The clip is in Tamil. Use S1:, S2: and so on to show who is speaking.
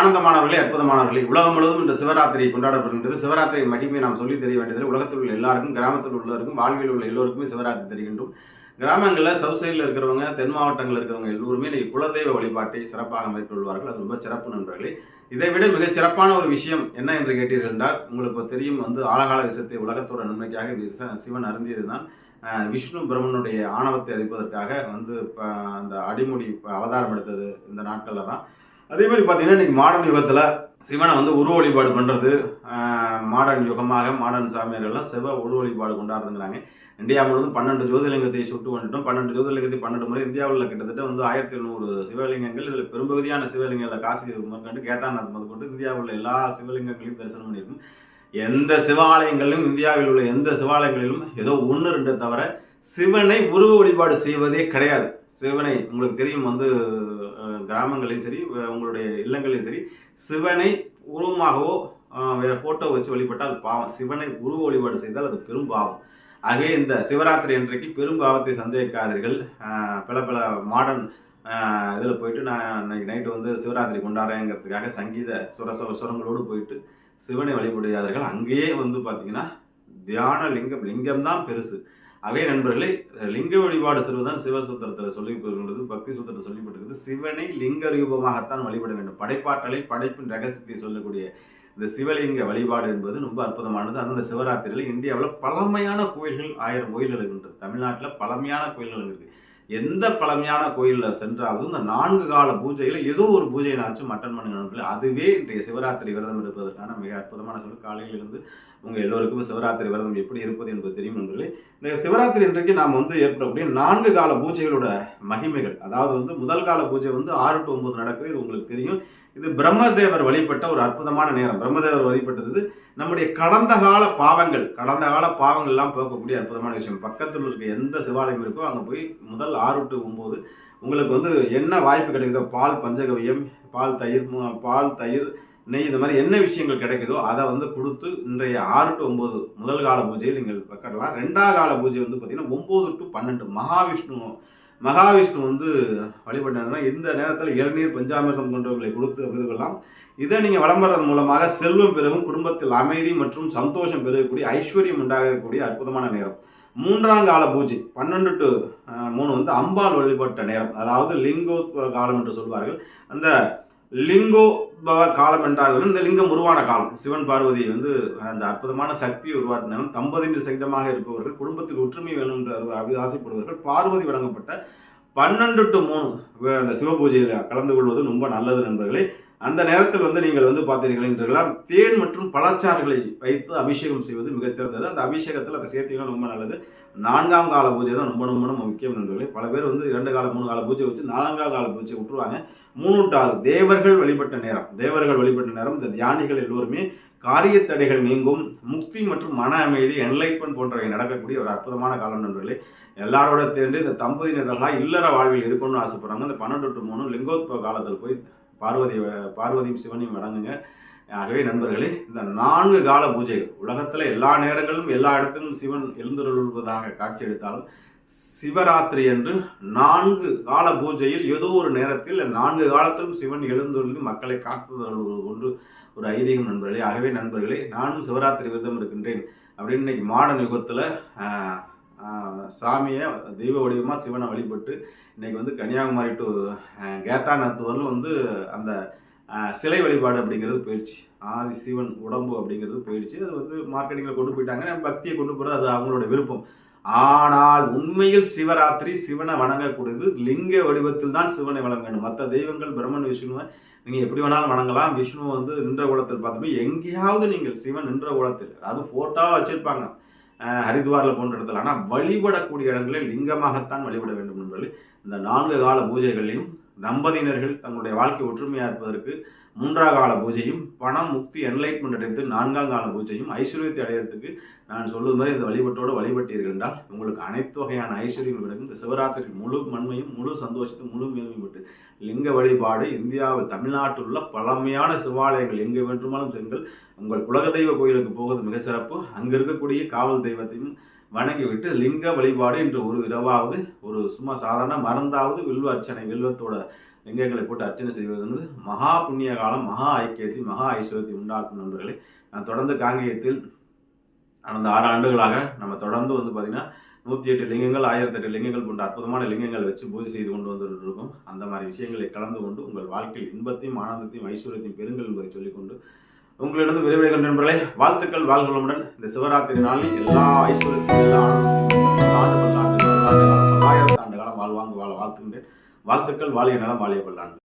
S1: ஆனந்தமானவர்களே அற்புதமானவர்களே. உலகம் முழுவதும் இந்த சிவராத்திரி கொண்டாடப்படுகின்றது. சிவராத்திரி மகிமையை நாம் சொல்லி தெரிய வேண்டியதில்லை. உலகத்தில் உள்ள எல்லாருக்கும் கிராமத்தில் உள்ளவருக்கும் வாழ்வில் உள்ள எல்லோருக்குமே சிவராத்திரி தெரிகின்றோம். கிராமங்களில் சவுத் சைடில் இருக்கிறவங்க தென் மாவட்டங்களில் இருக்கிறவங்க எல்லோருமே இன்னைக்கு குலதெய்வ வழிபாட்டை சிறப்பாக மேற்கொள்வார்கள் அது ரொம்ப சிறப்பு நண்பர்களே. இதை விட மிகச் சிறப்பான ஒரு விஷயம் என்ன என்று கேட்டீர்கள் என்றால் உங்களுக்கு தெரியும் வந்து ஆழகால விஷயத்தை உலகத்தோட நன்மைக்காக விச- சிவன் அருந்தியது தான் விஷ்ணு பிரம்மனுடைய ஆணவத்தை அறிப்பதற்காக வந்து ப- அந்த அடிமுடி அவதாரம் எடுத்தது இந்த நாட்களில் தான். அதே மாதிரி பார்த்தீங்கன்னா இன்னைக்கு மாடர்ன் யுகத்தில் சிவனை வந்து உருவ வழிபாடு பண்ணுறது மாடர்ன் யுகமாக மாடர்ன் சாமியார்கள்லாம் சிவ உருவ வழிபாடு கொண்டாடுறாங்க இந்தியா முழுவதும் பன்னெண்டு ஜோதிலிங்கத்தை சுட்டு வந்துட்டோம். பன்னெண்டு ஜோதிலிங்கத்தை பன்னெண்டு முறை இந்தியாவில் கிட்டத்தட்ட வந்து ஆயிரத்தி எழுநூறு சிவலிங்கங்கள் இதில் பெரும்பகுதியான சிவலிங்கங்களில் காசி முதற்கொண்டு கேதார்நாத் முதற்கொண்டு இந்தியாவில் உள்ள எல்லா சிவலிங்கங்களையும் தரிசனம் பண்ணியிருக்கும். எந்த சிவாலயங்களிலும் இந்தியாவில் உள்ள எந்த சிவாலயங்களிலும் ஏதோ ஒன்று ரெண்டு தவிர சிவனை உருவ வழிபாடு செய்வதே கிடையாது. சிவனை உங்களுக்கு தெரியும் வந்து கிராமங்களையும் சரி உங்களுடைய இல்லங்களையும் சரி சிவனை உருவமாகவோ வேறு வேற போட்டோ வச்சு வழிபட்டால் அது பாவம். சிவனை உருவ வழிபாடு செய்தால் அது பெரும் பாவம். ஆகவே இந்த சிவராத்திரி அன்றைக்கு பெரும் பாவத்தை சந்தேகிக்காதீர்கள். பல பல மாடர்ன் இதில் போயிட்டு நான் இன்னைக்கு நைட்டு வந்து சிவராத்திரி கொண்டாடுறேங்கிறதுக்காக சங்கீத சுர சுரங்களோடு போயிட்டு சிவனை வழிபடுகிறார்கள். அங்கேயே வந்து பார்த்தீங்கன்னா தியான லிங்கம் லிங்கம் தான் பெருசு. அவே நண்பர்களே லிங்க வழிபாடு செய்வதுதான் சிவசூத்திரத்தில் சொல்லப்படுகின்றது பக்தி சூத்திரத்தில் சொல்லப்பட்டிருக்கிறது சிவனை லிங்க ரூபமாகத்தான் வழிபட வேண்டும். படைப்பாற்றலை படைப்பின் ரகசியத்தை சொல்லக்கூடிய இந்த சிவலிங்க வழிபாடு என்பது ரொம்ப அற்புதமானது. அந்த சிவராத்திரியில் இந்தியாவில் பழமையான கோயில்கள் ஆயிரம் கோயில்கள் இருக்கின்றது. தமிழ்நாட்டில் பழமையான கோயில்கள் இருக்குது எந்த பழமையான கோயிலில் சென்றாவது இந்த நான்கு கால பூஜையில் ஏதோ ஒரு பூஜையை நாச்சும் மட்டன் பண்ணுங்க அதுவே இன்றைய சிவராத்திரி விரதம் இருப்பதற்கான மிக அற்புதமான சொல். காலையில் இருந்து உங்கள் எல்லோருக்கும் சிவராத்திரி விரதம் எப்படி இருப்பது என்பது தெரியும் நண்பர்களே. இந்த சிவராத்திரி இன்றைக்கு நாம் வந்து ஏற்படக்கூடிய நான்கு கால பூஜைகளோட மகிமைகள். அதாவது வந்து முதல் கால பூஜை வந்து ஆறு டு ஒன்பது நடக்குது. இது உங்களுக்கு தெரியும். இது பிரம்மதேவர் வழிபட்ட ஒரு அற்புதமான நேரம். பிரம்மதேவர் வழிபட்டது நம்முடைய கடந்த கால பாவங்கள். கடந்த கால பாவங்கள் எல்லாம் போக்கக்கூடிய அற்புதமான விஷயம். பக்கத்தில் இருக்க எந்த சிவாலயம் இருக்கோ அங்கே போய் முதல் ஆறு டு ஒம்பது உங்களுக்கு வந்து என்ன வாய்ப்பு கிடைக்குதோ பால் பஞ்சகவியம் பால் தயிர் பால் தயிர் நெய் இந்த மாதிரி என்ன விஷயங்கள் கிடைக்குதோ அதை வந்து கொடுத்து இன்றைய ஆறு டு ஒம்பது முதல் கால பூஜையில் நீங்கள் கட்டலாம் ரெண்டாம் கால பூஜை வந்து பார்த்தீங்கன்னா ஒம்பது டு பன்னெண்டு மகாவிஷ்ணு மகாவிஷ்ணு வந்து வழிபட்டாங்கன்னா இந்த நேரத்தில் இளநீர் பஞ்சாமிர்தம் கொண்டவர்களை கொடுத்து விருதலாம் இதை நீங்கள் விளம்பரம் மூலமாக செல்வம் பெருகும் குடும்பத்தில் அமைதி மற்றும் சந்தோஷம் பெருகக்கூடிய ஐஸ்வர்யம் உண்டாகக்கூடிய அற்புதமான நேரம். மூன்றாம் கால பூஜை பன்னெண்டு டு மூணு வந்து அம்பாள் வழிபட்ட நேரம். அதாவது லிங்கோ காலம் என்று சொல்வார்கள். அந்த லிங்கோ பவ காலம் என்றால் இந்த லிங்கம் உருவான காலம். சிவன் பார்வதி வந்து அந்த அற்புதமான சக்தி உருவாக்கினாலும் தம்பதியின் தம்பதியின்றி சகிதமாக இருப்பவர்கள் குடும்பத்தில் ஒற்றுமை வேணும் என்று அவி- பார்வதி வழங்கப்பட்ட பன்னெண்டு டு மூணு அந்த சிவ பூஜையில் கலந்து கொள்வது ரொம்ப நல்லது நண்பர்களே. அந்த நேரத்தில் வந்து நீங்கள் வந்து பார்த்தீர்கள் என்றால் தேன் மற்றும் பழச்சாறுகளை வைத்து அபிஷேகம் செய்வது மிகச்சிறந்தது அந்த அபிஷேகத்தில் அதை சேர்த்தீங்கன்னா ரொம்ப நல்லது. நான்காம் கால பூஜை தான் ரொம்ப ரொம்ப ரொம்ப முக்கியம் நண்பர்களே. பல பேர் வந்து இரண்டு கால மூணு கால பூஜை வச்சு நான்காம் கால பூஜை விட்டுருவாங்க. மூணு தேவர்கள் வழிபட்ட நேரம். தேவர்கள் வழிபட்ட நேரம் இந்த தியானிகள் எல்லோருமே காரியத்தடைகள் நீங்கும் முக்தி மற்றும் மன அமைதி என்லைட்மெண்ட் போன்றவை நடக்கக்கூடிய ஒரு அற்புதமான காலம் நண்பர்களே. எல்லாரோட சேர்ந்து இந்த தம்பதியினர்களாக இல்லற வாழ்வில் இருக்கணும்னு ஆசைப்படுறாங்க. இந்த பன்னெண்டு டு மூணு லிங்கோத்பவ காலத்தில் போய் பார்வதி பார்வதியும் சிவனையும் வணங்குங்க. ஆகவே நண்பர்களே இந்த நான்கு கால பூஜைகள் உலகத்தில் எல்லா நேரங்களிலும் எல்லா இடத்திலும் சிவன் எழுந்தருள்வதாக காட்சி எடுத்தாலும் சிவராத்திரி என்று நான்கு கால பூஜையில் ஏதோ ஒரு நேரத்தில் நான்கு காலத்திலும் சிவன் எழுந்தருளி மக்களை காட்டுதல் ஒன்று ஒரு ஐதீகம் நண்பர்களே. ஆகவே நண்பர்களே நானும் சிவராத்திரி விரதம் இருக்கின்றேன். அப்படின்னு இன்னைக்கு மாடர்ன் யுகத்தில் சாமியை தெய்வ வடிவமாக சிவனை வழிபட்டு இன்னைக்கு வந்து கன்னியாகுமரி டு கேத்தாநாத் வரலும் வந்து அந்த சிலை வழிபாடு அப்படிங்கிறது போயிடுச்சு. ஆதி சிவன் உடம்பு அப்படிங்கிறது போயிடுச்சு. அது வந்து மார்க்கெட்டிங்கில் கொண்டு போயிட்டாங்க. நம்ம பக்தியை கொண்டு போகிறது அது அவங்களோட விருப்பம். ஆனால் உண்மையில் சிவராத்திரி சிவனை வணங்கக்கூடியது லிங்க வடிவத்தில் தான் சிவனை வணங்கணும் மற்ற தெய்வங்கள் பிரம்மன் விஷ்ணுவை நீங்கள் எப்படி வேணாலும் வணங்கலாம். விஷ்ணு வந்து நின்ற கோலத்தில் பார்த்தோமே எங்கேயாவது நீங்கள் சிவன் நின்ற கோலத்தில் அது ஃபோட்டோவாக வச்சுருப்பாங்க. ஹரித்வாரில் போன்ற இடத்துல. ஆனால் வழிபடக்கூடிய இடங்களில் லிங்கமாகத்தான் வழிபட வேண்டும் என்பதில் இந்த நான்கு கால பூஜைகளையும் தம்பதியினர்கள் தங்களுடைய வாழ்க்கை ஒற்றுமையாக இருப்பதற்கு மூன்றாம் கால பூஜையும் பணம் முக்தி என்லைட்மெண்ட் அடைந்து நான்காம் கால பூஜையும் ஐஸ்வர்யத்தை அடையிறதுக்கு நான் சொல்வது மாதிரி இந்த வழிபட்டோடு வழிபட்டீர்கள் என்றால் உங்களுக்கு அனைத்து வகையான ஐஸ்வர்யங்கள் கிடைக்கும் இந்த சிவராத்திரி முழு மண்மையும் முழு சந்தோஷத்தையும் முழு மேலும் விட்டு லிங்க வழிபாடு இந்தியாவில் தமிழ்நாட்டில் உள்ள பழமையான சிவாலயங்கள் எங்கே வேண்டுமானாலும் செல்லுங்கள் உங்கள் குலதெய்வ கோயிலுக்கு போவது மிக சிறப்பு. அங்கே இருக்கக்கூடிய காவல் தெய்வத்தையும் வணங்கிவிட்டு லிங்க வழிபாடு என்று ஒரு இரவாவது ஒரு சும்மா சாதாரண மறந்தாவது வில்வ அர்ச்சனை வில்வத்தோட லிங்கங்களை போட்டு அர்ச்சனை செய்வது வந்து மகா புண்ணிய காலம் மகா ஐக்கியத்தை மகா ஐஸ்வர்யத்தை உண்டாக்கும் நண்பர்களே. நான் தொடர்ந்து காங்கேயத்தில் கடந்த ஆறு ஆண்டுகளாக நம்ம தொடர்ந்து வந்து பார்த்திங்கன்னா நூற்றி எட்டு லிங்கங்கள் ஆயிரத்தி எட்டு லிங்கங்கள் போன்ற அற்புதமான லிங்கங்களை வச்சு பூஜை செய்து கொண்டு வந்துட்டு இருக்கும். அந்த மாதிரி விஷயங்களை கலந்து கொண்டு உங்கள் வாழ்க்கையில் இன்பத்தையும் ஆனந்தத்தையும் ஐஸ்வர்யத்தையும் பெறுங்கள் என்பதை சொல்லிக்கொண்டு உங்களிடம் விரைவிடுகின்ற நண்பர்களே. வாழ்த்துக்கள் வாழ்களுடன் இந்த சிவராத்திரி நாளில் எல்லா ஐஸ்வர்யத்தையும் எல்லா ஆனந்தத்தையும் வாழ்த்துகின்றேன். வாழ்த்துக்கள் வாழிய நலம் வாழிய வல்லாண்டு.